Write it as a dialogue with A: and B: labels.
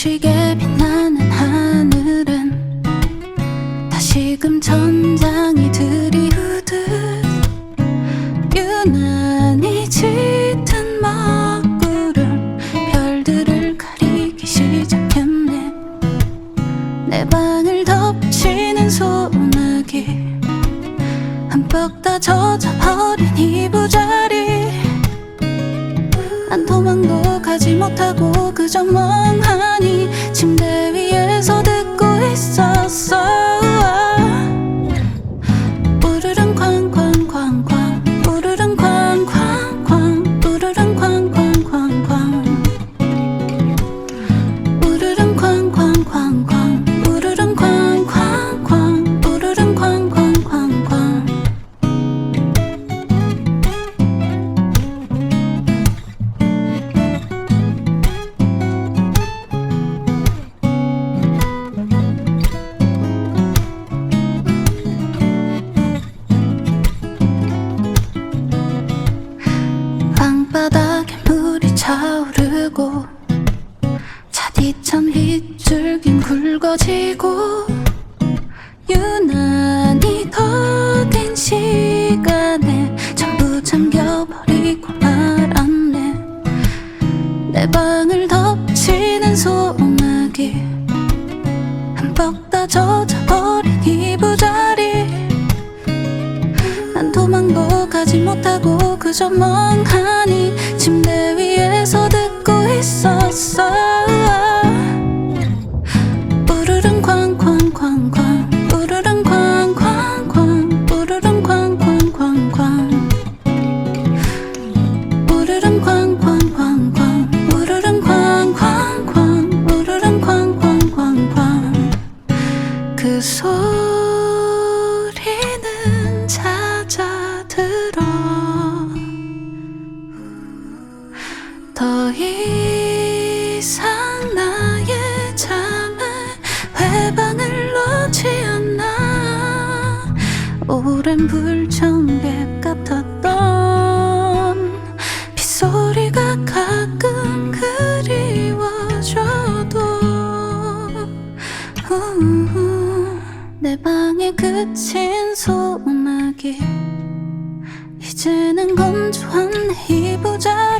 A: 눈부시게 빛나는 하늘은 다시금 천장이 들이우듯 유난히 짙은 먹구름 별들을 가리기 시작했네. 내 방을 덮치는 소나기 흠뻑 다 젖어버린 이부자리. 난 도망도 가지 못하고 그저 멍하 방바닥에 물이 차오르고 차디찬 빗줄긴 굵어지고 유난히 더딘 시간에 전부 잠겨버리고 말았네. 내 방을 덮치는 소나기 흠뻑 다 젖어 가지 못하고 그저 멍하니 오랜 불청객 같았던 빗소리가 가끔 그리워져도 내 방에 그친 소나기 이제는 건조한 내 이부자리